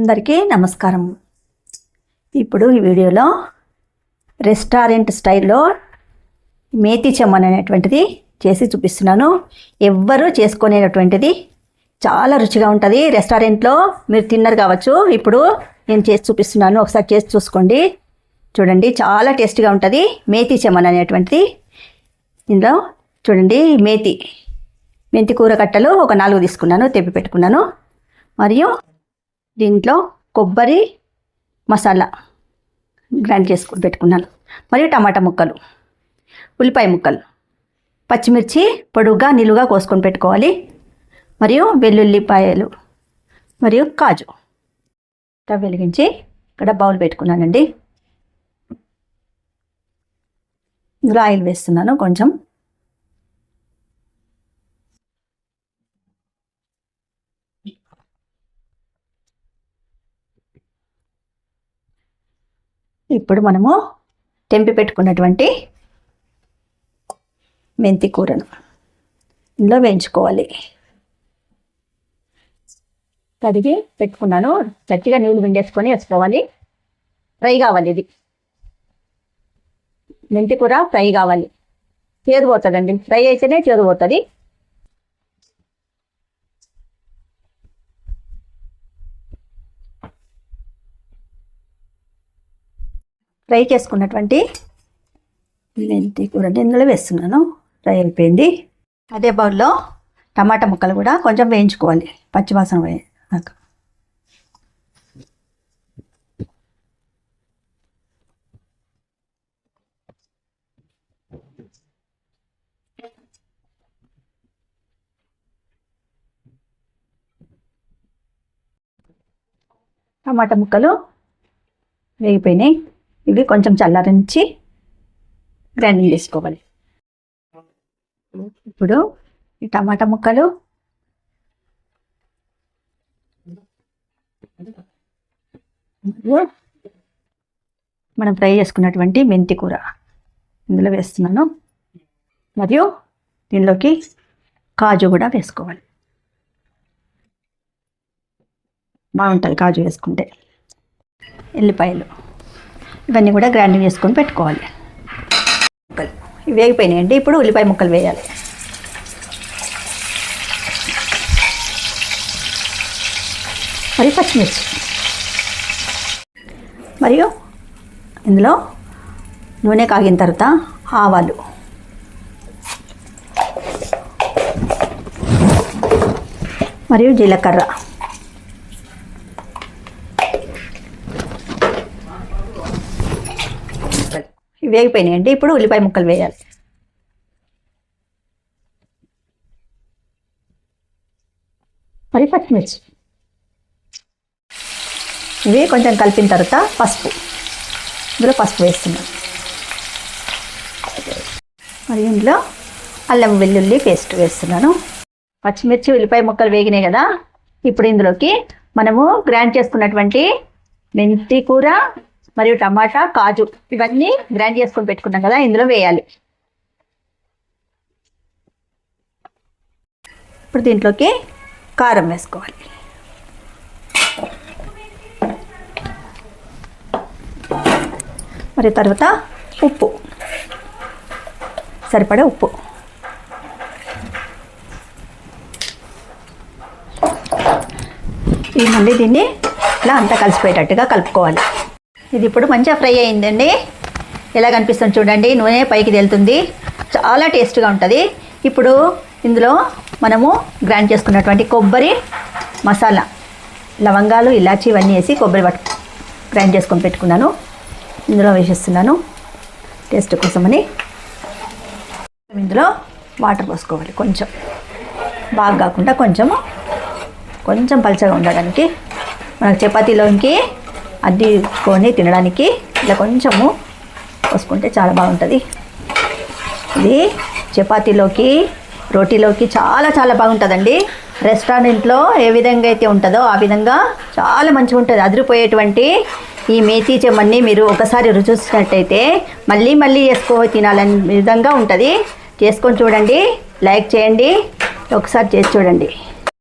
అందరికీ నమస్కారం. ఇప్పుడు ఈ వీడియోలో రెస్టారెంట్ స్టైల్లో మేతి చెమ్మన్ అనేటువంటిది చేసి చూపిస్తున్నాను. ఎవ్వరూ చేసుకునేటటువంటిది చాలా రుచిగా ఉంటుంది. రెస్టారెంట్లో మీరు తిన్నారు కావచ్చు. ఇప్పుడు నేను చేసి చూపిస్తున్నాను. ఒకసారి చేసి చూసుకోండి. చూడండి చాలా టేస్టీగా ఉంటుంది. మేతి చెమ్మన్ అనేటువంటిది. ఇందులో చూడండి మేతి. మెంతి కూర కట్టలు ఒక నాలుగు తీసుకున్నాను తెప్పి పెట్టుకున్నాను. మరియు దీంట్లో కొబ్బరి మసాలా గ్రైండ్ చేసుకుని పెట్టుకున్నాను. మరియు టమాటా ముక్కలు ఉల్లిపాయ ముక్కలు పచ్చిమిర్చి పొడుగ్గా నిలువుగా కోసుకొని పెట్టుకోవాలి. మరియు వెల్లుల్లిపాయలు మరియు కాజు స్టవ్ వెలిగించి ఇక్కడ బౌల్ పెట్టుకున్నానండి. ఇందులో ఆయిల్ వేస్తున్నాను కొంచెం. ఇప్పుడు మనము తెంపి పెట్టుకున్నటువంటి మెంతి కూరను ఇందులో వేయించుకోవాలి. కడిగి పెట్టుకున్నాను. గట్టిగా నీళ్ళు విండేసుకొని వేసుకోవాలి. ఫ్రై కావాలి ఇది. మెంతి కూర ఫ్రై కావాలి. చేదు పోతుందండి. ఫ్రై అయితేనే చేదు పోతుంది. ఫ్రై చేసుకున్నటువంటి మెంతి కూరని ఇందులో వేస్తున్నాను. ఫ్రై అయిపోయింది. అదే బౌల్లో టమాటా ముక్కలు కూడా కొంచెం వేయించుకోవాలి. పచ్చివాసన నాకు టమాటా ముక్కలు వేగిపోయినాయి. ఇవి కొంచెం చల్లారించి గ్రైండింగ్ చేసుకోవాలి. ఇప్పుడు ఈ టమాటా ముక్కలు మనం ఫ్రై చేసుకున్నటువంటి మెంతి కూర ఇందులో వేస్తున్నాను. మరియు దీనిలోకి కాజు కూడా వేసుకోవాలి. బాగుంటుంది కాజు వేసుకుంటే. ఎల్లిపాయలు. ఇవన్నీ కూడా గ్రైండింగ్ చేసుకొని పెట్టుకోవాలి. ముక్కలు ఇవి వేగిపోయినాయండి ఇప్పుడు ఉల్లిపాయ ముక్కలు వేయాలి. మరియు పచ్చిమిర్చి. మరియు ఇందులో నూనె కాగిన తర్వాత ఆవాలు. మరియు జీలకర్ర ఇవి వేగిపోయినాయండి ఇప్పుడు ఉల్లిపాయ ముక్కలు వేయాలి. మరి పచ్చిమిర్చి. ఇవి కొంచెం కలిపిన తర్వాత పసుపు. ఇందులో పసుపు వేస్తున్నాం. మరి ఇందులో అల్లం వెల్లుల్లి పేస్ట్ వేస్తున్నాను. పచ్చిమిర్చి ఉల్లిపాయ ముక్కలు వేగినాయి కదా. ఇప్పుడు ఇందులోకి మనము గ్రైండ్ చేసుకున్నటువంటి మెంతి కూర మరియు టమాటా కాజు ఇవన్నీ గ్రైండ్ చేసుకొని పెట్టుకున్నాం కదా ఇందులో వేయాలి. ఇప్పుడు దీంట్లోకి కారం వేసుకోవాలి. మరి తర్వాత ఉప్పు. సరిపడే ఉప్పు. ఈ మళ్ళీ దీన్ని ఇలా అంతా కలిసిపోయేటట్టుగా కలుపుకోవాలి. ఇది ఇప్పుడు మంచిగా ఫ్రై అయిందండి. ఎలా కనిపిస్తుంది చూడండి నూనె పైకి తేలుతుంది. చాలా టేస్ట్గా ఉంటుంది. ఇప్పుడు ఇందులో మనము గ్రైండ్ చేసుకున్నటువంటి కొబ్బరి మసాలా లవంగాలు ఇలాచి ఇవన్నీ వేసి కొబ్బరి పట్టు గ్రైండ్ చేసుకొని పెట్టుకున్నాను. ఇందులో వేసేస్తున్నాను. టేస్ట్ కోసమని ఇందులో వాటర్ పోసుకోవాలి కొంచెం. బాగా కాకుండా కొంచెము కొంచెం పలచగా ఉండడానికి. మనకు చపాతీలోకి అద్దుకొని తినడానికి ఇలా కొంచెము పోసుకుంటే చాలా బాగుంటుంది. ఇది చపాతీలోకి రోటీలోకి చాలా చాలా బాగుంటుందండి. రెస్టారెంట్లో ఏ విధంగా అయితే ఉంటుందో ఆ విధంగా చాలా మంచిగా ఉంటుంది. అదిరిపోయేటువంటి ఈ మేతి చెమ్మని మీరు ఒకసారి రుచి చూసినట్టయితే మళ్ళీ మళ్ళీ చేసుకో తినాలని విధంగా ఉంటుంది. చేసుకొని చూడండి లైక్ చేయండి ఒకసారి చేసి చూడండి.